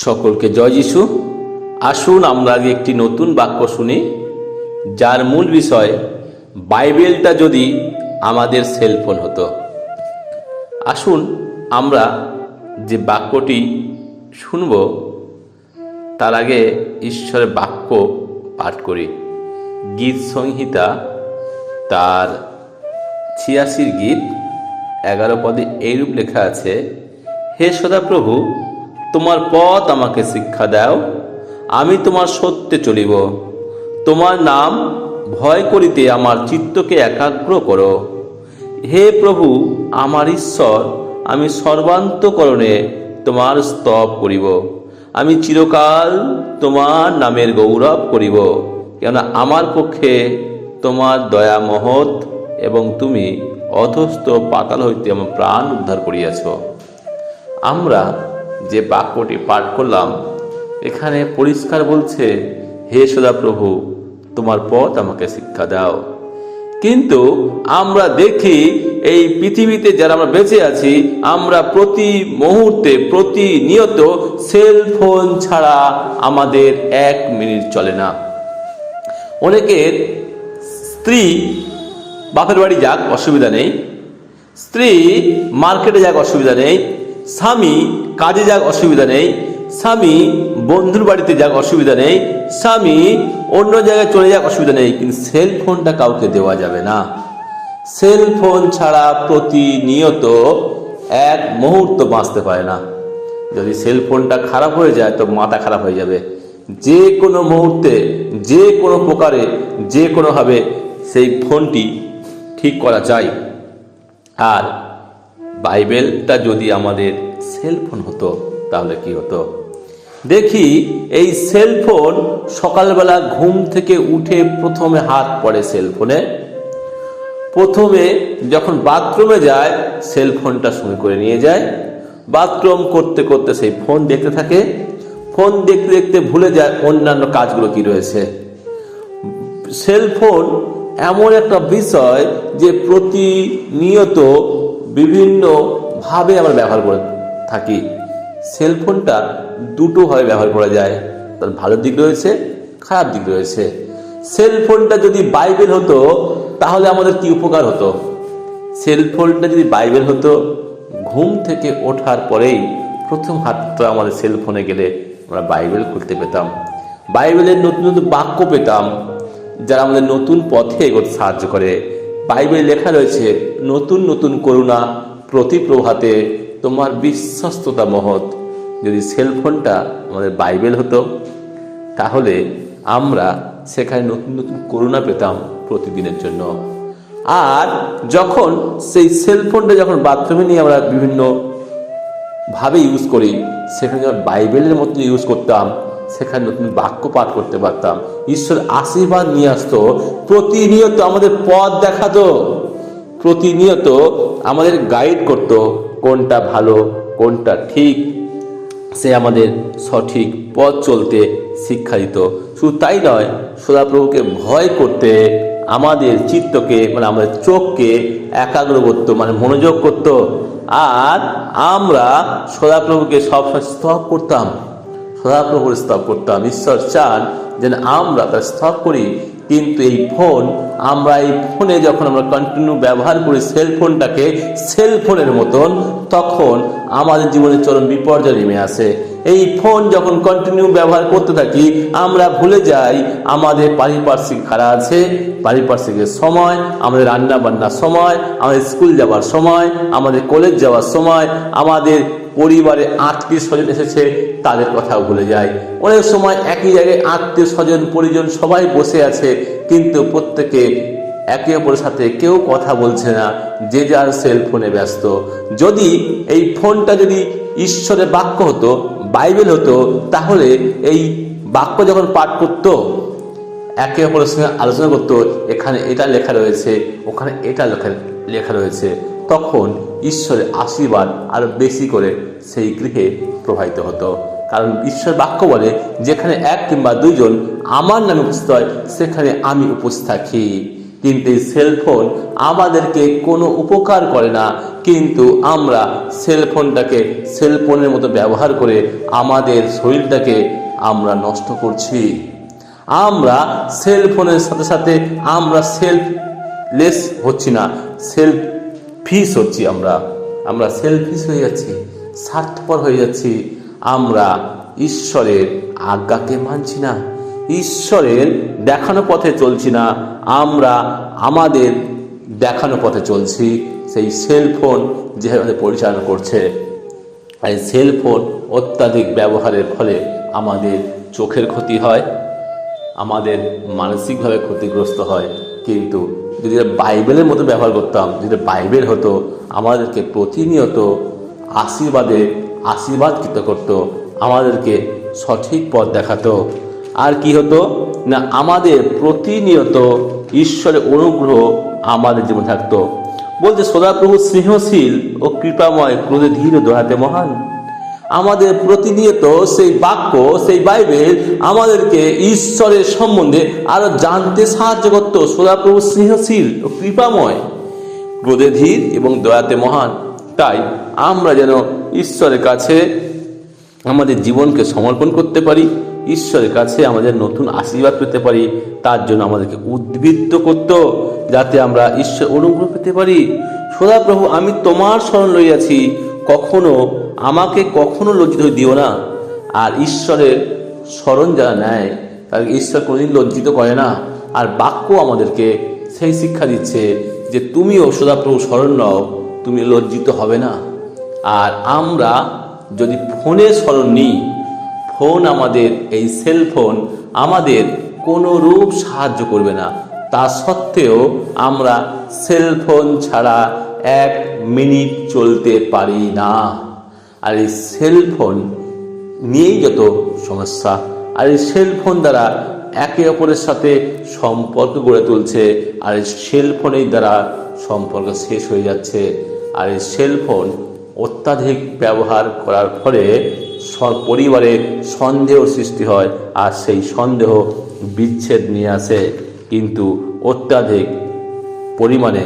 সকলকে জয় যিশু। আসুন আমরা একটি নতুন বাক্য শুনি, যার মূল বিষয়, বাইবেলটা যদি আমাদের সেলফোন হতো। আসুন আমরা যে বাক্যটি শুনব, তার আগে ঈশ্বরের বাক্য পাঠ করি। গীত সংহিতা, তার ছিয়াশির গীত, এগারো পদে এইরূপ লেখা আছে, হে সদাপ্রভু তোমার পথ আমাকে শিক্ষা দাও, আমি তোমার সত্যে চলিব। তোমার নাম ভয় করিতে আমার চিত্তকে একাগ্র করো। হে প্রভু, আমার ঈশ্বর, আমি সর্বান্তকরণে তোমার স্তব করিব। আমি চিরকাল তোমার নামের গৌরব করিব, কেননা আমার পক্ষে তোমার দয়া মহৎ এবং তুমি অধস্থ পাতাল হইতে আমার প্রাণ উদ্ধার করিয়াছ। আমরা যে বাক্যটি পাঠ করলাম, এখানে পরিষ্কার বলছে, হে সদা প্রভু তোমার পথ আমাকে শিক্ষা দাও। কিন্তু আমরা দেখি, এই পৃথিবীতে যারা আমরা বেঁচে আছি, আমরা প্রতি মুহূর্তে, প্রতিনিয়ত সেল ফোন ছাড়া আমাদের এক মিনিট চলে না। অনেকের স্ত্রী বাপের বাড়ি যাক, অসুবিধা নেই। স্ত্রী মার্কেটে যাক, অসুবিধা নেই। স্বামী কাজে যাক অসুবিধা নেই, স্বামী বন্ধুর বাড়িতে যাক অসুবিধা নেই, স্বামী অন্য জায়গায় চলে যাক অসুবিধা নেই, কিন্তু সেল ফোনটা কাউকে দেওয়া যাবে না। সেল ফোন ছাড়া প্রতিনিয়ত এক মুহূর্ত বাঁচতে পারে না। যদি সেল ফোনটা খারাপ হয়ে যায়, তো মাথা খারাপ হয়ে যাবে। যে কোনো মুহূর্তে, যে কোনো প্রকারে, যে কোনোভাবে সেই ফোনটি ঠিক করা যায়। আর বাইবেলটা যদি আমাদের সেলফোন হতো, তাহলে কি হতো? দেখি, এই সেলফোন সকালবেলা ঘুম থেকে উঠে প্রথমে হাত পড়ে সেলফোনে। প্রথমে যখন বাথরুমে যায়, সেলফোনটা সঙ্গে করে নিয়ে যায়। বাথরুম করতে করতে সেই ফোন দেখতে থাকে। ফোন দেখতে দেখতে ভুলে যায় অন্যান্য কাজগুলো কি রয়েছে। সেলফোন এমন একটা বিষয় যে প্রতিনিয়ত বিভিন্নভাবে আমরা ব্যবহার করে থাকি। সেলফোনটা দুটোভাবে ব্যবহার করা যায়। তার ভালো দিক রয়েছে, খারাপ দিক রয়েছে। সেলফোনটা যদি বাইবেল হতো, তাহলে আমাদের কি উপকার হতো? সেলফোনটা যদি বাইবেল হতো, ঘুম থেকে ওঠার পরেই প্রথম হাতটা আমাদের সেলফোনে গেলে আমরা বাইবেল খুলতে পেতাম। বাইবেলের নতুন নতুন বাক্য পেতাম, যারা আমাদের নতুন পথে এগোতে সাহায্য করে। বাইবেলে লেখা রয়েছে, নতুন নতুন করুণা প্রতি প্রভাতে তোমার বিশ্বস্ততা মহৎ। যদি সেলফোনটা আমাদের বাইবেল হতো, তাহলে আমরা সেখানে নতুন নতুন করুণা পেতাম প্রতিদিনের জন্য। আর যখন সেই সেলফোনটা যখন বাথরুমে নিয়ে আমরা বিভিন্ন ভাবে ইউজ করি, সেখানে বাইবেলের মতো ইউজ করতাম সেখানে নতুন বাক্য পাঠ করতে পারতাম। ঈশ্বর আশীর্বাদ নিয়ে আসতো। প্রতিনিয়ত আমাদের পথ দেখাতো। প্রতিনিয়ত আমাদের গাইড করতো, কোনটা ভালো, কোনটা ঠিক। সে আমাদের সঠিক পথ চলতে শিক্ষা দিত। শুধু তাই নয়, সদাপ্রভুকে ভয় করতে আমাদের চিত্তকে মানে আমাদের চোখকে একাগ্র করতো মানে মনোযোগ করত। আর আমরা সদাপ্রভুকে সবসময় স্তব করতাম। সদাপ্রভুর স্তব করতাম ঈশ্বর চান যেন আমরা তার স্তব করি। কিন্তু এই ফোন, আমরা এই ফোনে যখন আমরা কন্টিনিউ ব্যবহার করি সেলফোনটাকে সেলফোনের সেল ফোনের মতন, তখন আমাদের জীবনে চরম বিপর্যয় নেমে আসে। এই ফোন যখন কন্টিনিউ ব্যবহার করতে থাকি, আমরা ভুলে যাই আমাদের পারিপার্শ্বিক খারা আছে পারিপার্শ্বিকের সময়, আমাদের রান্না বান্নার সময়, আমাদের স্কুল যাওয়ার সময়, আমাদের কলেজ যাওয়ার সময়, আমাদের পরিবারে আত্মীয় স্বজন এসেছে, তাদের কথা ভুলে যায় অনেক সময় একই জায়গায় আত্মীয় স্বজন, পরিজন সবাই বসে আছে, কিন্তু প্রত্যেকে একে অপরের সাথে কেউ কথা বলছে না, যে যার সেল ফোনে ব্যস্ত। যদি এই ফোনটা যদি ঈশ্বরের বাক্য হতো বাইবেল হতো, তাহলে এই বাক্য যখন পাঠ করতো, একে অপরের সঙ্গে আলোচনা করতো, এখানে এটা লেখা রয়েছে, ওখানে এটা লেখা লেখা রয়েছে, তখন ঈশ্বরের আশীর্বাদ আরও বেশি করে সেই গৃহে প্রবাহিত হতো। কারণ ঈশ্বর বাক্য বলে, যেখানে এক কিংবা দুইজন আমার নামে উপস্থিত হয়, সেখানে আমি উপস্থিত থাকি। কিন্তু এই সেলফোন আমাদেরকে কোনো উপকার করে না। কিন্তু আমরা সেলফোনটাকে সেলফোনের মতো ব্যবহার করে আমাদের শরীরটাকে আমরা নষ্ট করছি। আমরা সেলফোনের সাথে সাথে আমরা সেলফ লেস হচ্ছি না সেলফ ফিস হচ্ছি আমরা। আমরা সেলফিস হয়ে যাচ্ছি, স্বার্থপর হয়ে যাচ্ছি। আমরা ঈশ্বরের আজ্ঞাকে মানছি না। ঈশ্বরের দেখানো পথে চলছি না, আমরা আমাদের দেখানো পথে চলছি। সেই সেলফোন যেভাবে পরিচালনা করছে, এই সেলফোন অত্যাধিক ব্যবহারের ফলে আমাদের চোখের ক্ষতি হয়, আমাদের মানসিকভাবে ক্ষতিগ্রস্ত হয়। কিন্তু যদি বাইবেলের মতো ব্যবহার করতাম, যদি বাইবেল হতো, আমাদেরকে প্রতিনিয়ত আশীর্বাদে আশীর্বাদকৃত করত, আমাদেরকে সঠিক পথ দেখাতো। আর কি হতো? না, আমাদের প্রতিনিয়ত ঈশ্বরের অনুগ্রহ আমাদের জীবনে থাকতো। বলছে সদাপ্রভু স্নেহশীল ও কৃপাময় ক্রোধে ধীর দোহাতে মহান। আমাদের প্রতিনিয়ত সেই বাক্য, সেই বাইবেল আমাদেরকে ঈশ্বরের সম্বন্ধে আরও জানতে সাহায্য করতো। সদাপ্রভু স্নেহশীল ও কৃপাময়, ক্রোধে ধীর এবং দয়াতে মহান। তাই আমরা যেন ঈশ্বরের কাছে আমাদের জীবনকে সমর্পণ করতে পারি। ঈশ্বরের কাছে আমাদের নতুন আশীর্বাদ পেতে পারি, তার জন্য আমাদেরকে উদ্বৃত্ত করত, যাতে আমরা ঈশ্বর অনুগ্রহ পেতে পারি। সদাপ্রভু আমি তোমার স্মরণ লইয়াছি, কখনো আমাকে কখনো লজ্জিত দিও না। আর ঈশ্বরের স্মরণ যারা নেয়, তাদেরকে ঈশ্বর কোনোদিন লজ্জিত করে না। আর বাক্য আমাদেরকে সেই শিক্ষা দিচ্ছে যে তুমিও সদাপ্রভু স্মরণ নাও, তুমি লজ্জিত হবে না। আর আমরা যদি ফোনে স্মরণ নিই ফোন আমাদের, এই সেলফোন আমাদের কোনো রূপ সাহায্য করবে না। তা সত্ত্বেও আমরা সেলফোন ছাড়া এক মিনিট চলতে পারি না। আর এই সেলফোন নিয়েই যত সমস্যা, আর এই সেলফোন দ্বারা একে অপরের সাথে সম্পর্ক গড়ে তুলছে, আর এই সেলফোনের দ্বারা সম্পর্ক শেষ হয়ে যাচ্ছে। আর এই সেলফোন অত্যাধিক ব্যবহার করার ফলে পরিবারে সন্দেহ সৃষ্টি হয় আর সেই সন্দেহ বিচ্ছেদ নিয়ে আসে। কিন্তু অত্যাধিক পরিমাণে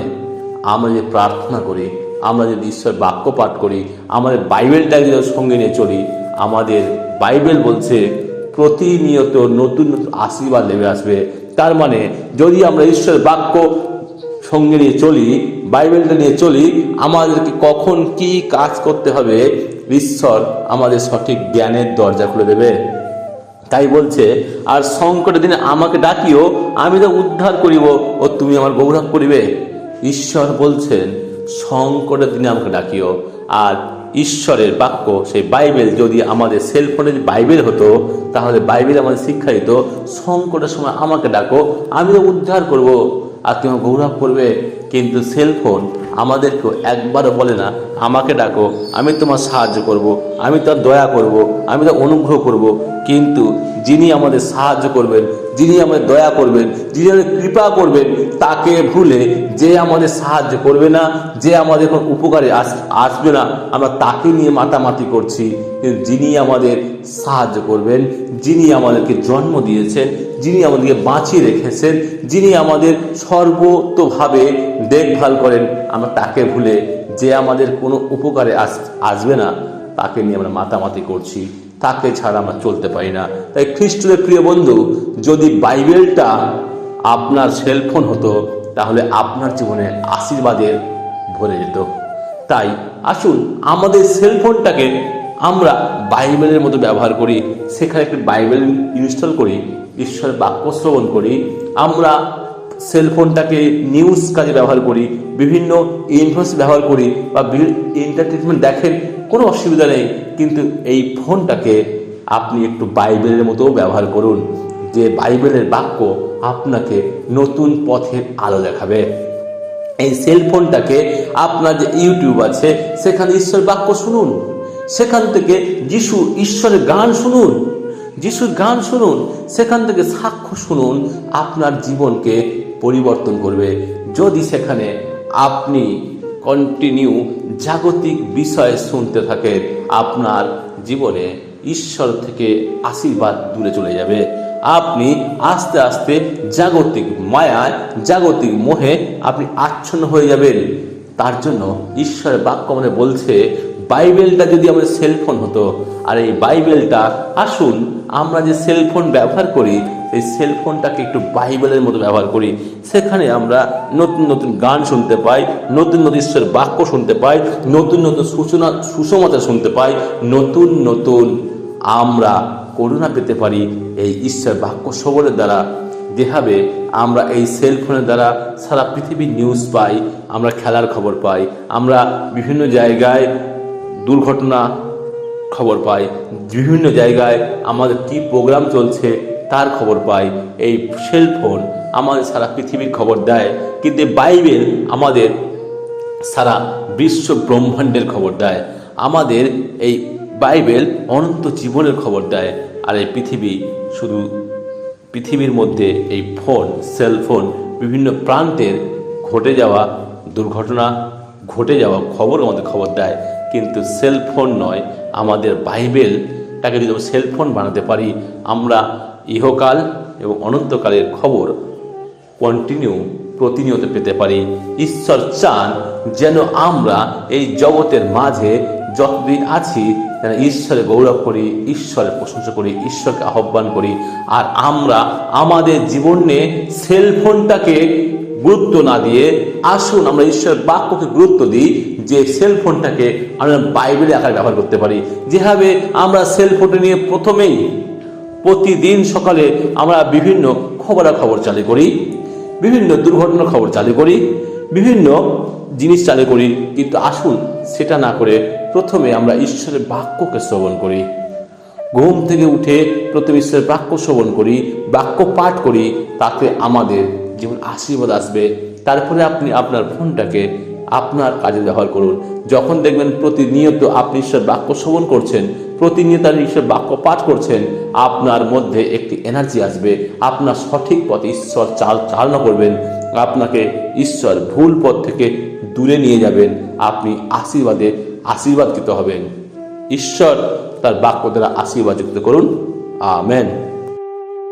আমরা যে প্রার্থনা করি, আমরা যদি ঈশ্বর বাক্য পাঠ করি, আমাদের বাইবেলটাকে যদি সঙ্গে নিয়ে চলি, আমাদের বাইবেল বলছে, প্রতিনিয়ত নতুন নতুন আশীর্বাদ নেমে আসবে। তার মানে যদি আমরা ঈশ্বরের বাক্য সঙ্গে নিয়ে চলি বাইবেলটা নিয়ে চলি, আমাদেরকে কখন কি কাজ করতে হবে, ঈশ্বর আমাদের সঠিক জ্ঞানের দরজা খুলে দেবে। তাই বলছে, আর সংকটের দিনে আমাকে ডাকিও, আমি তো উদ্ধার করিব ও তুমি আমার গৌরব করিবে। ঈশ্বর বলছেন, সংকটের দিনে আমাকে ডাকিও। আর ঈশ্বরের বাক্য, সেই বাইবেল, যদি আমাদের সেলফোনে বাইবেল হতো, তাহলে বাইবেল আমাদের শিক্ষা দিত, সংকটের সময় আমাকে ডাকো, আমি তো উদ্ধার করব, আর তুমি গৌরব করবে। কিন্তু সেলফোন আমাদেরকেও একবারও বলে না, আমাকে ডাকো, আমি তোমার সাহায্য করব, আমি তার দয়া করব, আমি তার অনুগ্রহ করব। কিন্তু যিনি আমাদের সাহায্য করবেন, যিনি আমাদের দয়া করবেন, যিনি আমাদের কৃপা করবেন তাকে ভুলে যে আমাদের সাহায্য করবে না, যে আমাদের কোনো উপকারে আস- আসবে না, আমরা তাকে নিয়ে মাতামাতি করছি। যিনি আমাদের সাহায্য করবেন, যিনি আমাদেরকে জন্ম দিয়েছেন, যিনি আমাদেরকে বাঁচিয়ে রেখেছেন, যিনি আমাদের সর্বতভাবে দেখভাল করেন, আমরা তাকে ভুলে যে আমাদের কোনো উপকারে আস, আসবে না, তাকে নিয়ে আমরা মাতামাতি করছি। তাকে ছাড়া আমরা চলতে পারি না। তাই খ্রিস্টদের প্রিয় বন্ধু, যদি বাইবেলটা আপনার সেলফোন হতো, তাহলে আপনার জীবনে আশীর্বাদের ভরে যেত। তাই আসুন আমাদের সেলফোনটাকে আমরা বাইবেলের মতো ব্যবহার করি, সেখানে একটি বাইবেল ইনস্টল করি, ঈশ্বরের বাক্য শ্রবণ করি, আমরা সেলফোনটাকে নিউজ কাজে ব্যবহার করি, বিভিন্ন ইনফ্লুয়েন্স ব্যবহার করি বা এন্টারটেনমেন্ট দেখেন, কোনো অসুবিধা নেই, কিন্তু এই ফোনটাকে আপনি একটু বাইবেলের মতো ব্যবহার করুন। যে বাইবেলের বাক্য আপনাকে নতুন পথের আলো দেখাবে। এই সেলফোনটাকে আপনার যে ইউটিউব আছে, সেখানে ঈশ্বর বাক্য শুনুন। সেখান থেকে যিশু ঈশ্বরের গান শুনুন। যিশুর গান শুনুন, সেখান থেকে সাক্ষ্য শুনুন, আপনার জীবনকে পরিবর্তন করবে। যদি সেখানে আপনি কন্টিনিউ জাগতিক বিষয় শুনতে থাকেন, আপনার জীবনে ঈশ্বর থেকে আশীর্বাদ দূরে চলে যাবে। আপনি আস্তে আস্তে জাগতিক মায়ায়, জাগতিক মোহে আপনি আচ্ছন্ন হয়ে যাবেন। তার জন্য ঈশ্বরের বাক্য আমাদের বলছে, বাইবেলটা যদি আমাদের সেলফোন হতো, আর এই বাইবেলটা, আসুন আমরা যে সেলফোন ব্যবহার করি এই সেলফোনটাকে একটু বাইবেলের মতো ব্যবহার করি। সেখানে আমরা নতুন নতুন গান শুনতে পাই, নতুন নতুন ঈশ্বরের বাক্য শুনতে পাই, নতুন নতুন সূচনা সুষমতা শুনতে পাই, নতুন নতুন আমরা করুণা পেতে পারি এই ঈশ্বর বাক্য শ্রবণের দ্বারা। যেভাবে আমরা এই সেলফোনের দ্বারা সারা পৃথিবীর নিউজ পাই, আমরা খেলার খবর পাই, আমরা বিভিন্ন জায়গায় দুর্ঘটনা খবর পাই, বিভিন্ন জায়গায় আমাদের কি প্রোগ্রাম চলছে তার খবর পাই, এই সেলফোন আমাদের সারা পৃথিবীর খবর দেয়, কিন্তু বাইবেল আমাদের সারা বিশ্ব ব্রহ্মাণ্ডের খবর দেয়। আমাদের এই বাইবেল অনন্ত জীবনের খবর দেয়। আর এই পৃথিবী শুধু পৃথিবীর মধ্যে এই ফোন, সেলফোন, বিভিন্ন প্রান্তের ঘটে যাওয়া দুর্ঘটনা, ঘটে যাওয়া খবর আমাদের খবর দেয়। কিন্তু সেলফোন নয়, আমাদের বাইবেলটাকে যদি আমরা সেলফোন বানাতে পারি, আমরা ইহকাল এবং অনন্তকালের খবর কন্টিনিউ প্রতিনিয়ত পেতে পারি। ঈশ্বর চান যেন আমরা এই জগতের মাঝে যতদিন আছি, যেন ঈশ্বরে গৌরব করি ঈশ্বরের প্রশংসা করি, ঈশ্বরকে আহ্বান করি, আর আমরা আমাদের জীবনে সেলফোনটাকে গুরুত্ব না দিয়ে আসুন, আমরা ঈশ্বরের বাক্যকে গুরুত্ব দিই, যে সেলফোনটাকে আমরা বাইবেলে আকারে ব্যবহার করতে পারি। যেভাবে আমরা সেলফোনটা নিয়ে প্রথমেই প্রতিদিন সকালে আমরা বিভিন্ন খবরাখবর চালু করি, বিভিন্ন দুর্ঘটনার খবর চালু করি, বিভিন্ন জিনিস চালু করি, কিন্তু আসুন সেটা না করে প্রথমে আমরা ঈশ্বরের বাক্যকে শ্রবণ করি। ঘুম থেকে উঠে প্রথমে ঈশ্বরের বাক্য শ্রবণ করি, বাক্য পাঠ করি, তাতে আমাদের যেমন আশীর্বাদ আসবে, তারপরে আপনি আপনার ফোনটাকে আপনার কাজে ব্যবহার করুন। যখন দেখবেন প্রতিনিয়ত আপনি ঈশ্বর বাক্য শ্রবণ করছেন, প্রতিনিয়ত ঈশ্বর বাক্য পাঠ করছেন, আপনার মধ্যে একটি এনার্জি আসবে, আপনার সঠিক পথে ঈশ্বর চাল চালনা করবেন, আপনাকে ঈশ্বর ভুল পথ থেকে দূরে নিয়ে যাবেন, আপনি আশীর্বাদে আশীর্বাদকৃত হবেন ঈশ্বর তার বাক্য দ্বারা আশীর্বাদ যুক্ত করুন। আমেন।